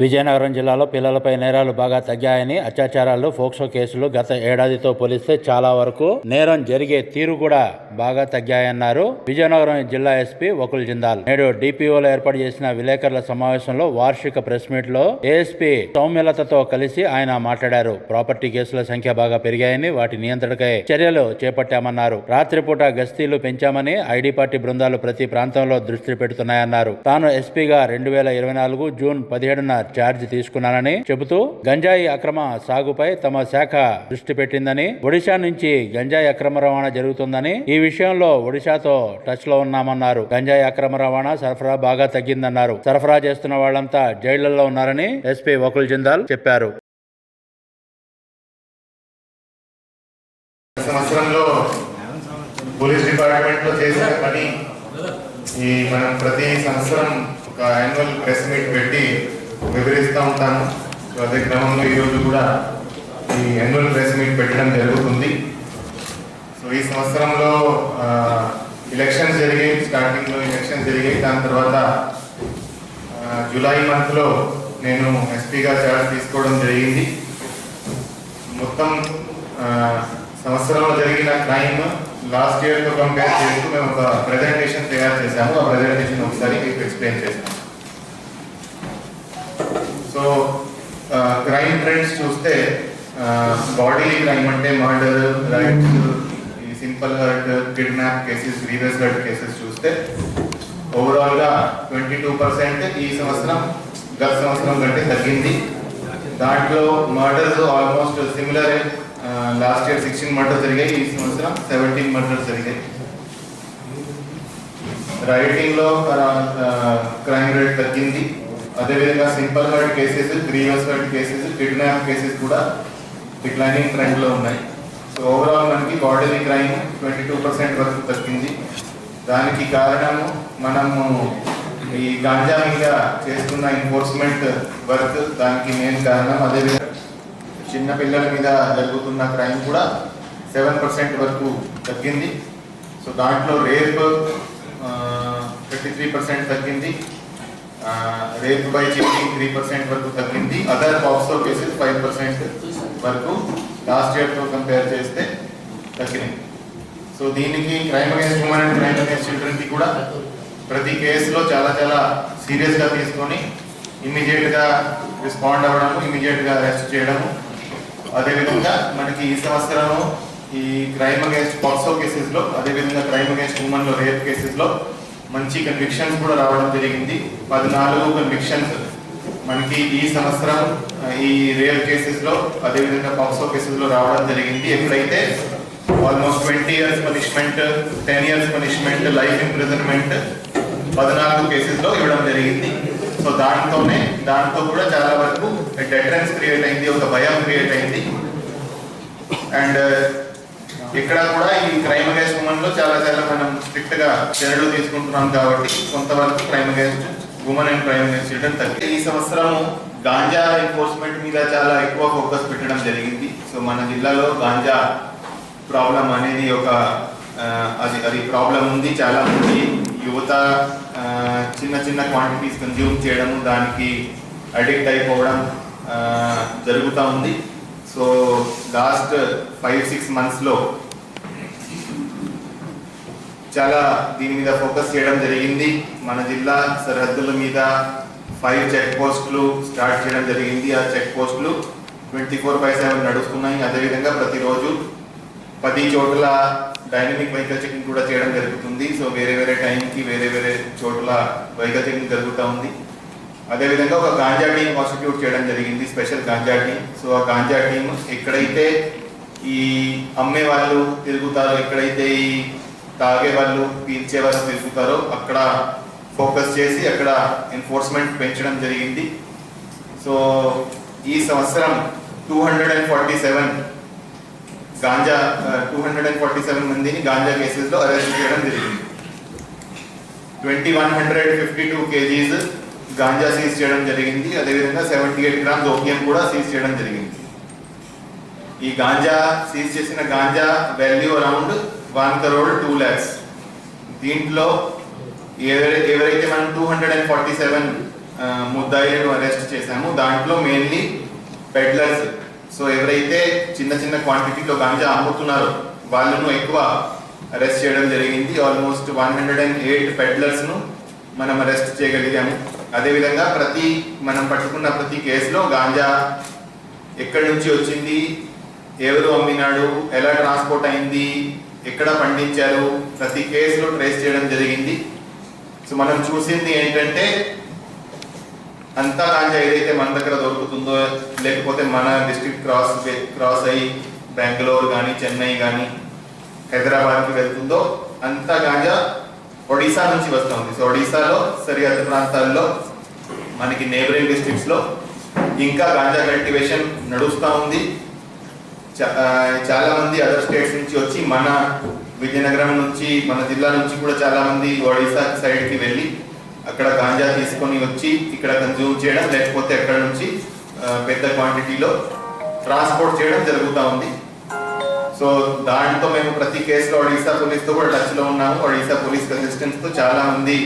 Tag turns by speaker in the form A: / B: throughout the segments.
A: విజయనగరం జిల్లాలో పిల్లలపై నేరాలు బాగా తగ్గాయని అత్యాచారాలు ఫోక్సో కేసులు గత ఏడాదితో పోలిస్తే చాలా వరకు నేరం జరిగే తీరు కూడా బాగా తగ్గాయన్నారు. విజయనగరం జిల్లా ఎస్పీ వకుల్ జిందాల్. నేడు డిపిఓలో ఏర్పాటు చేసిన విలేకరుల సమావేశంలో వార్షిక ప్రెస్ మీట్లో ఏఎస్పీ సౌమ్యలతతో కలిసి ఆయన మాట్లాడారు. ప్రాపర్టీ కేసుల సంఖ్య బాగా పెరిగాయని వాటి నియంత్రణకై చర్యలు చేపట్టామన్నారు. రాత్రిపూట గస్తీలు పెంచామని ఐడి పార్టీ బృందాలు ప్రతి ప్రాంతంలో దృష్టి పెడుతున్నాయన్నారు. తాను ఎస్పీగా రెండు వేల ఇరవై నాలుగు జూన్ పదిహేడున ఛార్జ్ తీసుకున్నానని చెబుతూ గంజాయి అక్రమ సాగుపై తమ శాఖ దృష్టి పెట్టిందని ఒడిశా నుంచి గంజాయి అక్రమ రవాణా జరుగుతుందని ఈ విషయంలో ఒడిశాతో టచ్లో ఉన్నామన్నారు. గంజాయి అక్రమ రవాణా సరఫరా బాగా తగ్గిందన్నారు. సరఫరా చేస్తున్న వాళ్ళంతా జైళ్ళలో ఉన్నారని ఎస్పీ వకుల్ జిందాల్ చెప్పారు.
B: సంవత్సరంలో పోలీస్ డిపార్ట్మెంట్లో చేసిన పని ఈ మనం ప్రతి సంవత్సరం ఒక యాన్యువల్ ప్రెస్ మీట్ పెట్టి వివరిస్తూ ఉంటాను. సో అదే క్రమంలో ఈరోజు కూడా ఈ యాన్యువల్ ప్రెస్ మీట్ పెట్టడం జరుగుతుంది. సో ఈ సంవత్సరంలో ఎలక్షన్స్ జరిగాయి. స్టార్టింగ్లో ఎలక్షన్స్ జరిగాయి. దాని తర్వాత జూలై మంత్లో నేను ఎస్పీగా ఛార్జ్ తీసుకోవడం జరిగింది. మొత్తం సంవత్సరంలో జరిగిన క్రైమ్ లాస్ట్ ఇయర్తో కంపేర్ చేస్తూ మేము ఒక ప్రెజెంటేషన్ తయారు చేశాము. ఆ ప్రెజెంటేషన్ ఒకసారి మీకు ఎక్స్ప్లెయిన్ చేశాము సో క్రైమ్ ట్రెండ్స్ చూస్తే బాడీ క్రైమ్ అంటే మర్డర్ రైట్ ఈ simple hurt kidnap cases grievous hurt cases చూస్తే ఓవరాల్గా ట్వంటీ టూ పర్సెంట్ ఈ సంవత్సరం గత సంవత్సరం కంటే తగ్గింది. దాంట్లో murders almost similar last year sixteen murders జరిగాయి ఈ సంవత్సరం సెవెంటీన్ మర్డర్స్ జరిగాయి. రైటింగ్లో క్రైమ్ రేట్ తగ్గింది. అదేవిధంగా simple hurt cases grievous hurt cases kidnap cases కూడా డిక్లైనింగ్ ట్రెండ్లో ఉన్నాయి. సో ఓవరాల్ మనకి bodily crime twenty two percent వరకు తగ్గింది. దానికి కారణము మనము ఈ గాంజా మీద చేస్తున్న ఎన్ఫోర్స్మెంట్ వర్క్ దానికి మెయిన్ కారణం అదేవిధంగా చిన్న పిల్లల మీద జరుగుతున్న క్రైమ్ కూడా సెవెన్ పర్సెంట్ వరకు తగ్గింది. సో దాంట్లో రేప్ థర్టీ త్రీ పర్సెంట్ తగ్గింది. రేపు బై చీటింగ్ త్రీ పర్సెంట్ వరకు తగ్గింది. Other POCSO cases five percent వరకు లాస్ట్ ఇయర్తో కంపేర్ చేస్తే తగ్గినాయి సో దీనికి crime against women and crime against చిల్డ్రన్కి కూడా ప్రతి కేసులో చాలా చాలా సీరియస్గా తీసుకొని ఇమ్మీడియట్గా రెస్పాండ్ అవ్వడము ఇమ్మీడియట్గా అరెస్ట్ చేయడము. అదేవిధంగా మనకి ఈ సంవత్సరము ఈ క్రైమ్ అగేన్స్ట్ పాక్సో కేసెస్లో అదేవిధంగా క్రైమ్ అగేన్స్ట్ ఉమెన్లో రేప్ కేసెస్లో మంచి కన్విక్షన్స్ కూడా రావడం జరిగింది. పద్నాలుగు కన్విక్షన్స్ మనకి ఈ సంవత్సరం ఈ రియల్ కేసెస్లో అదేవిధంగా పాక్సో కేసెస్లో రావడం జరిగింది. ఎప్పుడైతే almost twenty years punishment ten years punishment life imprisonment పద్నాలుగు కేసెస్లో ఇవ్వడం జరిగింది. సో దాంతోనే దాంతో కూడా చాలా వరకు డెటరెన్స్ క్రియేట్ అయింది ఒక భయం క్రియేట్ అయింది. ఇక్కడ కూడా ఈ క్రైమ్ అగేన్స్ట్ ఉమెన్లో చాలా చాలా మనం స్ట్రిక్ట్గా చర్యలు తీసుకుంటున్నాం కాబట్టి కొంతవరకు crime against women and crime against children తగ్గి. ఈ సంవత్సరం గాంజా ఎన్ఫోర్స్మెంట్ మీద చాలా ఎక్కువ ఫోకస్ పెట్టడం జరిగింది. సో మన జిల్లాలో గాంజా ప్రాబ్లం అనేది ఒక అది అది ప్రాబ్లం ఉంది. చాలా మంది యువత చిన్న చిన్న క్వాంటిటీస్ కన్జ్యూమ్ చేయడం దానికి అడిక్ట్ అయిపోవడం జరుగుతూ ఉంది. సో లాస్ట్ ఫైవ్ సిక్స్ మంత్స్లో చాలా దీని మీద ఫోకస్ చేయడం జరిగింది. మన జిల్లా సరిహద్దుల మీద ఫైవ్ చెక్ పోస్టులు స్టార్ట్ చేయడం జరిగింది. ఆ చెక్ పోస్టులు ట్వంటీ ఫోర్ బై సెవెన్ నడుస్తున్నాయి. అదేవిధంగా ప్రతిరోజు పది చోట్ల డైనమిక్ వెహికల్ చెకింగ్ కూడా చేయడం జరుగుతుంది. సో వేరే వేరే టైంకి వేరే వేరే చోట్ల వెహికల్ చెకింగ్ జరుగుతూ ఉంది. అదేవిధంగా ఒక గాంజా టీం కాన్స్టిట్యూట్ చేయడం జరిగింది స్పెషల్ గాంజా టీం. సో ఆ గాంజా టీం ఎక్కడైతే ఈ అమ్మే వాళ్ళు తిరుగుతారో ఎక్కడైతే ఈ తాగే వాళ్ళు పీల్చే వాళ్ళు తిరుగుతారో అక్కడ ఫోకస్ చేసి అక్కడ ఎన్ఫోర్స్మెంట్ పెంచడం జరిగింది. సో ఈ సంవత్సరం two hundred and forty seven ganja two hundred and forty seven మందిని గాంజా కేసెస్లో అరెస్ట్ చేయడం జరిగింది. Twenty one hundred fifty two kgs ganja seize చేయడం జరిగింది. అదేవిధంగా సెవెంటీ ఎయిట్ గ్రామ్స్ ఓపియం కూడా సీజ్ చేయడం జరిగింది. ఈ గాంజా సీజ్ చేసిన ganja value around one crore two lakhs. దీంట్లో ఎవరైతే మనం two hundred and forty seven ముద్దాయిలను arrest చేశాము దాంట్లో మెయిన్లీ పెడ్లర్స్ సో ఎవరైతే చిన్న చిన్న క్వాంటిటీలో గాంజా అమ్ముతున్నారో వాళ్ళను ఎక్కువ అరెస్ట్ చేయడం జరిగింది. Almost one hundred and eight పెడ్లర్స్ను మనం అరెస్ట్ చేయగలిగాము. అదేవిధంగా ప్రతి మనం పట్టుకున్న ప్రతి కేసులో గాంజా ఎక్కడి నుంచి వచ్చింది ఎవరు అమ్మినాడు ఎలా ట్రాన్స్పోర్ట్ అయింది ఎక్కడ పండించారు ప్రతి కేసులో ట్రేస్ చేయడం జరిగింది. సో మనం చూసింది ఏంటంటే అంతా గాంజా ఏదైతే మన దగ్గర దొరుకుతుందో లేకపోతే మన డిస్ట్రిక్ట్ క్రాస్ క్రాస్ అయ్యి బెంగళూరు కానీ చెన్నై కానీ హైదరాబాద్కి వెళ్తుందో అంతా గాంజా ఒడిశా నుంచి వస్తుంది. సో ఒడిశాలో సరిహద్దు ప్రాంతాల్లో మనకి నేబరింగ్ డిస్ట్రిక్ట్స్లో ఇంకా గాంజా కల్టివేషన్ నడుస్తూ ఉంది. చా- చాలా మంది అదర్ స్టేట్స్ నుంచి వచ్చి మన విజయనగరం నుంచి మన జిల్లా నుంచి కూడా చాలా మంది ఒడిశా సైడ్కి వెళ్ళి అక్కడ గాంజా తీసుకొని వచ్చి ఇక్కడ కన్జ్యూమ్ చేయడం లేకపోతే అక్కడ నుంచి పెద్ద క్వాంటిటీలో ట్రాన్స్పోర్ట్ చేయడం జరుగుతూ ఉంది. సో దాంతో మేము ప్రతి కేసులో ఒడిశా పోలీస్తో కూడా టచ్లో ఉన్నాము. ఒడిశా పోలీస్ అసిస్టెన్స్తో చాలా మంది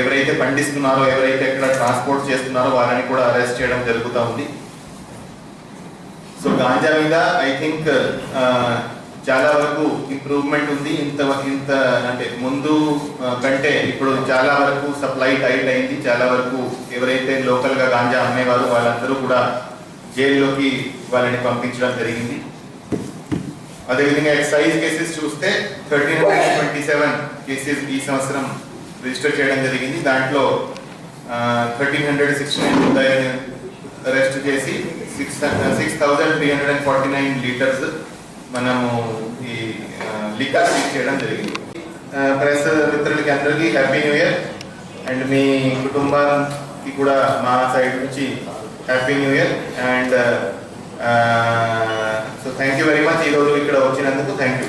B: ఎవరైతే పండిస్తున్నారో ఎవరైతే ఇక్కడ ట్రాన్స్పోర్ట్ చేస్తున్నారో వాళ్ళని కూడా అరెస్ట్ చేయడం జరుగుతూ ఉంది. సో గాంజా మీద ఐ థింక్ చాలా వరకు ఇంప్రూవ్మెంట్ ఉంది. ఇంత ఇంత అంటే ముందు కంటే ఇప్పుడు చాలా వరకు సప్లై టైట్ అయింది. చాలా వరకు ఎవరైతే లోకల్గా గాంజా అమ్మేవారు వాళ్ళందరూ కూడా జైల్లోకి వాళ్ళని పంపించడం జరిగింది. అదేవిధంగా ఎక్సైజ్ కేసెస్ చూస్తే thirteen hundred twenty seven cases ఈ సంవత్సరం రిజిస్టర్ చేయడం జరిగింది. దాంట్లో thirteen hundred sixty nine arrest చేసి six six thousand three hundred and forty nine litres మనము ఈ లిక్కర్ సీజ్ చేయడం జరిగింది. ప్రెస్ మిత్రులకి అందరికీ హ్యాపీ న్యూ ఇయర్ అండ్ మీ కుటుంబానికి కూడా మా సైడ్ నుంచి happy new year and so thank you very much ఈరోజు ఇక్కడ వచ్చినందుకు థ్యాంక్ యూ